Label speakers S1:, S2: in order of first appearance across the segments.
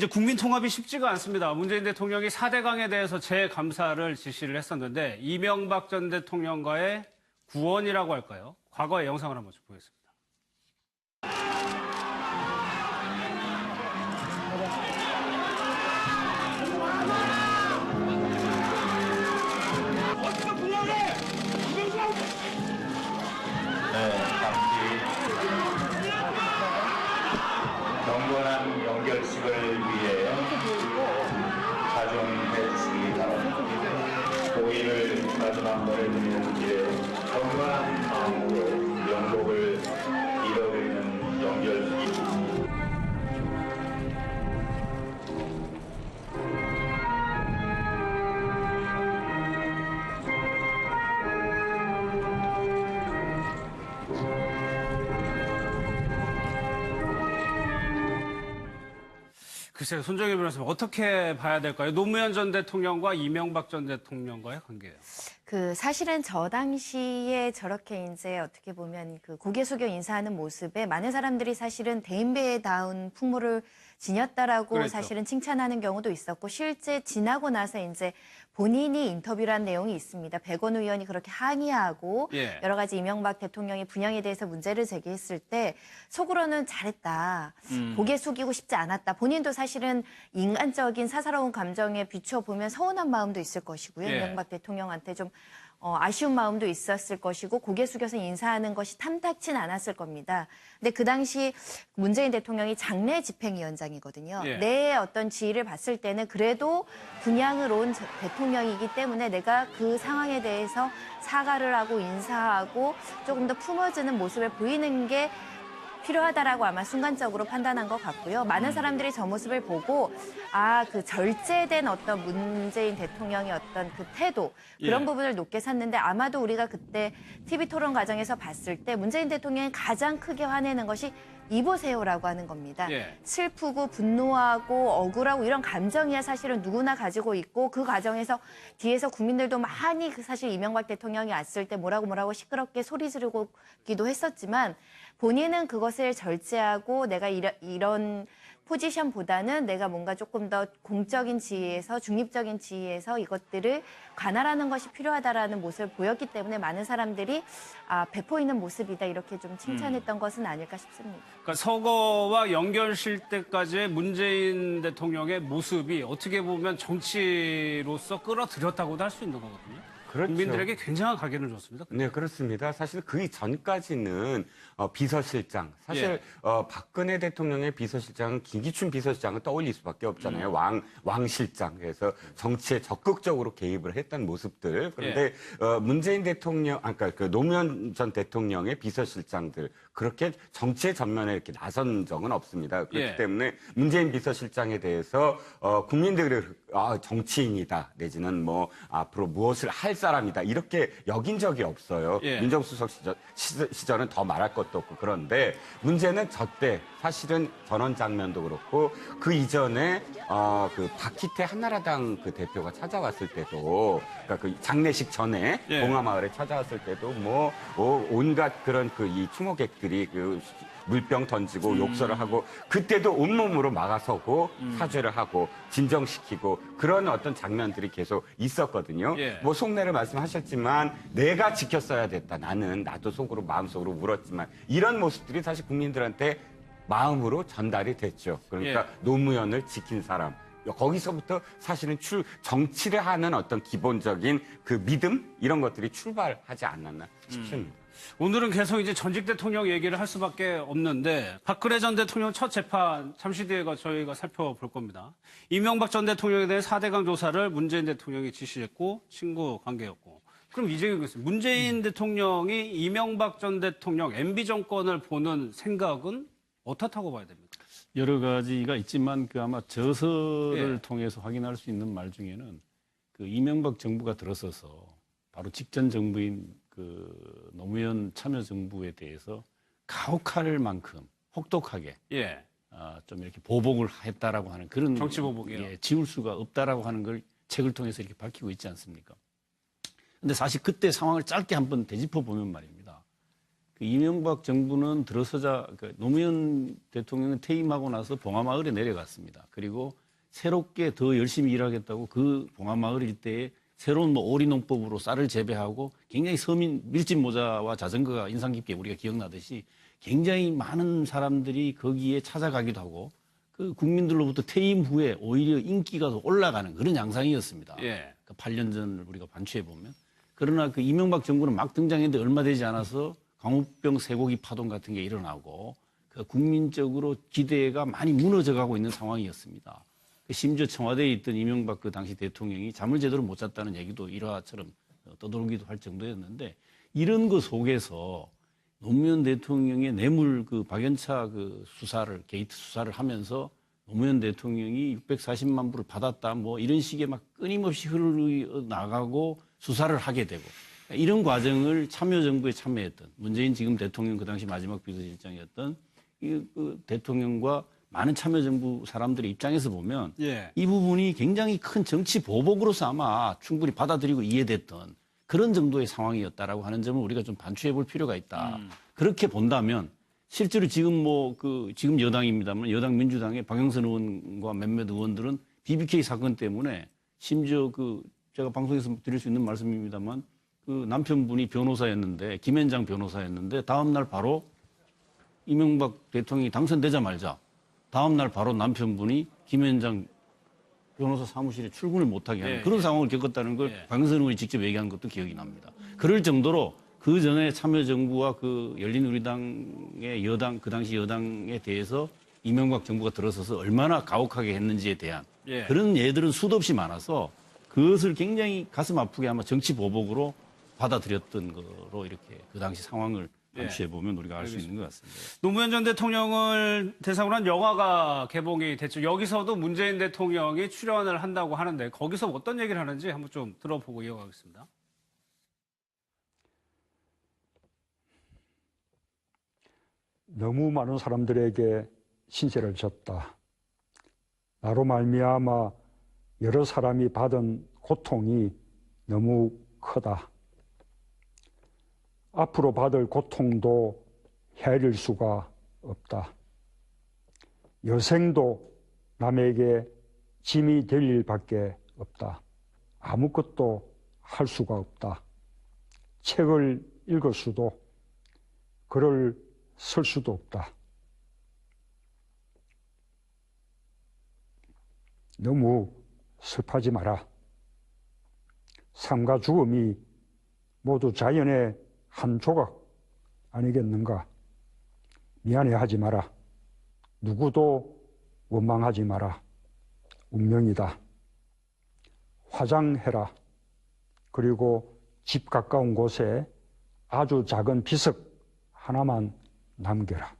S1: 이제 국민 통합이 쉽지가 않습니다. 문재인 대통령이 4대강에 대해서 재감사를 지시를 했었는데 이명박 전 대통령과의 구원이라고 할까요? 과거의 영상을 한번 좀 보겠습니다.
S2: 연결식을 위해 자중해 주시기 바랍니다. 고인을 마지막 보내드리는 길에 경건한
S1: 글쎄요, 손정혜 변호사님 어떻게 봐야 될까요? 노무현 전 대통령과 이명박 전 대통령과의 관계예요.
S3: 그 사실은 저 당시에 저렇게 이제 어떻게 보면 그 고개 숙여 인사하는 모습에 많은 사람들이 사실은 대인배다운 풍모를 지녔다라고
S1: 그랬죠.
S3: 사실은 칭찬하는 경우도 있었고 실제 지나고 나서 이제 본인이 인터뷰한 내용이 있습니다. 백원 의원이 그렇게 항의하고
S1: 예.
S3: 여러 가지 이명박 대통령의 분양에 대해서 문제를 제기했을 때 속으로는 잘했다.
S1: 음.
S3: 고개 숙이고 싶지 않았다. 본인도 사실은 인간적인 사사로운 감정에 비춰보면 서운한 마음도 있을 것이고요.
S1: 예.
S3: 이명박 대통령한테 좀 어, 아쉬운 마음도 있었을 것이고 고개 숙여서 인사하는 것이 탐탁진 않았을 겁니다. 근데 그 당시 문재인 대통령이 장례 집행위원장이거든요.
S1: 예.
S3: 내 어떤 지위를 봤을 때는 그래도 분양을 온 저- 대통령이기 때문에 내가 그 상황에 대해서 사과를 하고 인사하고 조금 더 품어지는 모습을 보이는 게 필요하다라고 아마 순간적으로 판단한 것 같고요. 많은 사람들이 저 모습을 보고 아 그 절제된 어떤 문재인 대통령의 어떤 그 태도 그런
S1: 예.
S3: 부분을 높게 샀는데 아마도 우리가 그때 TV 토론 과정에서 봤을 때 문재인 대통령이 가장 크게 화내는 것이 이보세요라고 하는 겁니다.
S1: 예.
S3: 슬프고 분노하고 억울하고 이런 감정이야 사실은 누구나 가지고 있고 그 과정에서 뒤에서 국민들도 많이 그 사실 이명박 대통령이 왔을 때 뭐라고 뭐라고 시끄럽게 소리 지르고기도 했었지만 본인은 그것을 절제하고 내가 이런, 이런 포지션보다는 내가 뭔가 조금 더 공적인 지위에서 중립적인 지위에서 이것들을 관할하는 것이 필요하다라는 모습을 보였기 때문에 많은 사람들이 아, 배포 있는 모습이다 이렇게 좀 칭찬했던 것은 아닐까 싶습니다.
S1: 그러니까 서거와 연결실 때까지의 문재인 대통령의 모습이 어떻게 보면 정치로서 끌어들였다고도 할 수 있는 거거든요.
S4: 그렇죠.
S1: 국민들에게 굉장한 각인을 줬습니다.
S4: 네, 그렇습니다. 사실 그 전까지는 어, 비서실장, 사실
S1: 예.
S4: 어, 박근혜 대통령의 비서실장은 김기춘 비서실장을 떠올릴 수밖에 없잖아요.
S1: 음.
S4: 왕 왕실장. 그래서 정치에 적극적으로 개입을 했던 모습들. 그런데 어, 문재인 대통령, 아까 그 노무현 전 대통령의 비서실장들 그렇게 정치의 전면에 이렇게 나선 적은 없습니다. 그렇기
S1: 예.
S4: 때문에 문재인 비서실장에 대해서 어, 국민들이 아, 정치인이다 내지는 뭐 앞으로 무엇을 할 사람이다 이렇게 여긴 적이 없어요.
S1: 예.
S4: 민정수석 시절, 시- 시절은 더 말할 것도 없고 그런데 문제는 저때 사실은 전원 장면도 그렇고 그 이전에 어, 그 박희태 한나라당 그 대표가 찾아왔을 때도 그러니까 그 장례식 전에
S1: 예.
S4: 봉화마을에 찾아왔을 때도 뭐 어, 온갖 그런 그 이 추모객들 이 그 물병 던지고
S1: 음.
S4: 욕설을 하고 그때도 온몸으로 막아서고 사죄를 하고 진정시키고 그런 어떤 장면들이 계속 있었거든요.
S1: 예.
S4: 뭐 속내를 말씀하셨지만 내가 지켰어야 됐다. 나는 나도 속으로 마음속으로 울었지만 이런 모습들이 사실 국민들한테 마음으로 전달이 됐죠. 그러니까
S1: 예.
S4: 노무현을 지킨 사람. 거기서부터 사실은 출 정치를 하는 어떤 기본적인 그 믿음 이런 것들이 출발하지 않았나 싶습니다.
S1: 오늘은 계속 이제 전직 대통령 얘기를 할 수밖에 없는데 박근혜 전 대통령 첫 재판 잠시 뒤에 가 저희가 살펴볼 겁니다. 이명박 전 대통령에 대한 4대강 조사를 문재인 대통령이 지시했고 친구 관계였고 그럼 이재경 교수님 문재인 대통령이 이명박 전 대통령 MB 정권을 보는 생각은 어떻다고 봐야 됩니까?
S5: 여러 가지가 있지만 그 아마 저서를
S1: 예.
S5: 통해서 확인할 수 있는 말 중에는 그 이명박 정부가 들어서서 바로 직전 정부인 그 노무현 참여정부에 대해서 가혹할 만큼 혹독하게
S1: 예.
S5: 아, 좀 이렇게 보복을 했다라고 하는 그런
S1: 정치 보복이요?
S5: 예, 지울 수가 없다라고 하는 걸 책을 통해서 이렇게 밝히고 있지 않습니까? 근데 사실 그때 상황을 짧게 한번 되짚어 보면 말입니다. 그 이명박 정부는 들어서자 그 노무현 대통령은 퇴임하고 나서 봉하마을에 내려갔습니다. 그리고 새롭게 더 열심히 일하겠다고 그 봉하마을 일대에 새로운 뭐 오리농법으로 쌀을 재배하고 굉장히 서민 밀짚 모자와 자전거가 인상 깊게 우리가 기억나듯이 굉장히 많은 사람들이 거기에 찾아가기도 하고 그 국민들로부터 퇴임 후에 오히려 인기가 더 올라가는 그런 양상이었습니다.
S1: 예.
S5: 그 8년 전을 우리가 반추해 보면 그러나 그 이명박 정부는 막 등장했는데 얼마 되지 않아서 광우병 쇠고기 파동 같은 게 일어나고 그 국민적으로 기대가 많이 무너져 가고 있는 상황이었습니다. 그 심지어 청와대에 있던 이명박 그 당시 대통령이 잠을 제대로 못 잤다는 얘기도 일화처럼 떠돌기도 할 정도였는데 이런 거 속에서 노무현 대통령의 뇌물 그 박연차 그 수사를 게이트 수사를 하면서 노무현 대통령이 640만 불을 받았다 뭐 이런 식의 막 끊임없이 흘러 나가고 수사를 하게 되고 이런 과정을 참여정부에 참여했던 문재인 지금 대통령 그 당시 마지막 비서실장이었던 이 그 대통령과 많은 참여정부 사람들의 입장에서 보면
S1: 예.
S5: 이 부분이 굉장히 큰 정치 보복으로서 아마 충분히 받아들이고 이해됐던 그런 정도의 상황이었다라고 하는 점을 우리가 좀 반추해 볼 필요가 있다. 그렇게 본다면 실제로 지금 뭐 그 지금 여당입니다만 여당 민주당의 박영선 의원과 몇몇 의원들은 BBK 사건 때문에 심지어 그 제가 방송에서 드릴 수 있는 말씀입니다만 그 남편분이 변호사였는데 김현장 변호사였는데 다음 날 바로 이명박 대통령이 당선되자 말자 다음 날 바로 남편분이 김현장 변호사 사무실에 출근을 못하게 하는
S1: 예,
S5: 그런 상황을 겪었다는 걸
S1: 예.
S5: 박영선 의원이 직접 얘기한 것도 기억이 납니다. 그럴 정도로 그 전에 참여정부와 그 열린우리당의 여당 그 당시 여당에 대해서 이명박 정부가 들어서서 얼마나 가혹하게 했는지에 대한
S1: 예.
S5: 그런 예들은 수도 없이 많아서 그것을 굉장히 가슴 아프게 아마 정치 보복으로 받아들였던 거로 이렇게 그 당시 상황을
S1: 예.
S5: 감시해 보면 우리가 알 수 있는 것 같습니다.
S1: 노무현 전 대통령을 대상으로 한 영화가 개봉이 됐죠. 여기서도 문재인 대통령이 출연을 한다고 하는데 거기서 어떤 얘기를 하는지 한번 좀 들어보고 이어가겠습니다.
S6: 너무 많은 사람들에게 신세를 졌다. 나로 말미암아 여러 사람이 받은 고통이 너무 크다. 앞으로 받을 고통도 헤아릴 수가 없다. 여생도 남에게 짐이 될 일밖에 없다. 아무것도 할 수가 없다. 책을 읽을 수도 글을 쓸 수도 없다. 너무 슬퍼하지 마라. 삶과 죽음이 모두 자연의 한 조각 아니겠는가? 미안해하지 마라. 누구도 원망하지 마라. 운명이다. 화장해라. 그리고 집 가까운 곳에 아주 작은 비석 하나만 남겨라.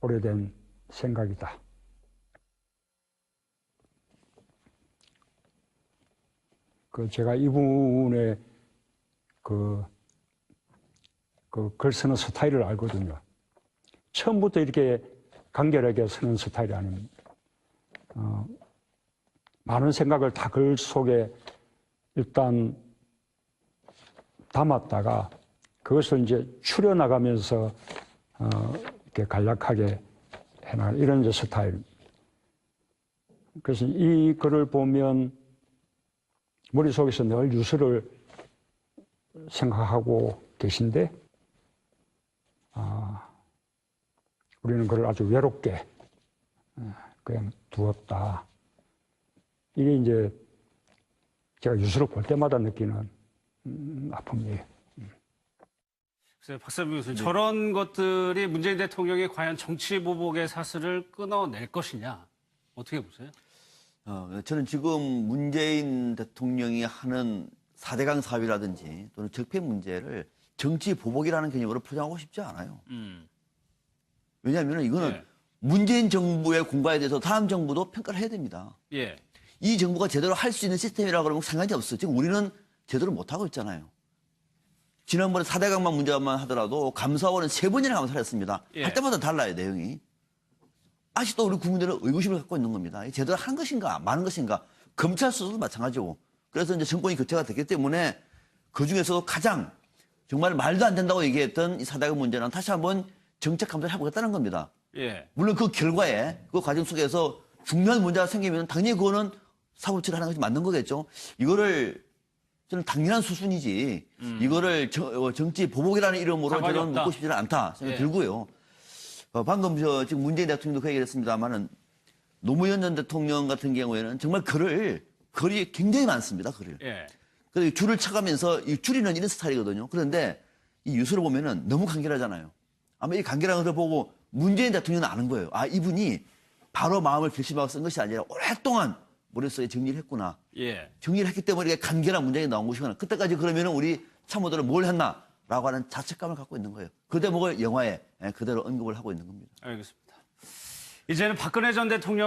S6: 오래된 생각이다. 그 제가 이분의 그, 그글 쓰는 스타일을 알거든요. 처음부터 이렇게 간결하게 쓰는 스타일이 아닙니다. 어, 많은 생각을 다 글 속에 일단 담았다가 그것을 이제 추려나가면서 어, 이렇게 간략하게 해나 이런 이제 스타일. 그래서 이 글을 보면 머릿속에서 늘 유서를 생각하고 계신데, 아, 우리는 그걸 아주 외롭게 어, 그냥 두었다. 이게 이제 제가 유서를 볼 때마다 느끼는 음, 아픔이에요.
S1: 글쎄요, 박사님 교수님, 저런 것들이 문재인 대통령이 과연 정치 보복의 사슬을 끊어낼 것이냐 어떻게 보세요?
S7: 어, 저는 지금 문재인 대통령이 하는 4대강 사업이라든지 또는 적폐 문제를 정치 보복이라는 개념으로 포장하고 싶지 않아요.
S1: 음.
S7: 왜냐하면 이거는
S1: 예.
S7: 문재인 정부의 공과에 대해서 다음 정부도 평가를 해야 됩니다.
S1: 예.
S7: 이 정부가 제대로 할 수 있는 시스템이라고 그러면 상관이 없어. 지금 우리는 제대로 못하고 있잖아요. 지난번에 4대강만 문제만 하더라도 감사원은 세 번이나 감사를 했습니다.
S1: 예.
S7: 할 때마다 달라요, 내용이. 아직도 우리 국민들은 의구심을 갖고 있는 겁니다. 제대로 한 것인가, 많은 것인가. 검찰 수사도 마찬가지고. 그래서 이제 정권이 교체가 됐기 때문에 그 중에서도 가장 정말 말도 안 된다고 얘기했던 이 사대강 문제는 다시 한번 정책 감사를 해보겠다는 겁니다.
S1: 예.
S7: 물론 그 결과에 그 과정 속에서 중요한 문제가 생기면 당연히 그거는 사고 처리를 하는 것이 맞는 거겠죠. 이거를 저는 당연한 수순이지 이거를 정, 어, 정치 보복이라는 이름으로 저는
S1: 없다.
S7: 묻고 싶지는 않다 생각이
S1: 예.
S7: 들고요. 어, 방금 저 지금 문재인 대통령도 그 얘기를 했습니다만은 노무현 전 대통령 같은 경우에는 정말 글을 글이 굉장히 많습니다. 글을.
S1: 예.
S7: 그래서 줄을 쳐가면서 이 줄이는 이런 스타일이거든요. 그런데 이 뉴스를 보면은 너무 간결하잖아요. 아마 이 간결한 것을 보고 문재인 대통령은 아는 거예요. 아, 이분이 바로 마음을 결심하고 쓴 것이 아니라 오랫동안 머릿속에 정리를 했구나.
S1: 예.
S7: 정리를 했기 때문에 이게 간결한 문장이 나온 것이구나. 그때까지 그러면은 우리 참모들은 뭘 했나? 라고 하는 자책감을 갖고 있는 거예요. 그 대목을 영화에 예, 그대로 언급을 하고 있는 겁니다.
S1: 알겠습니다. 이제는 박근혜 전 대통령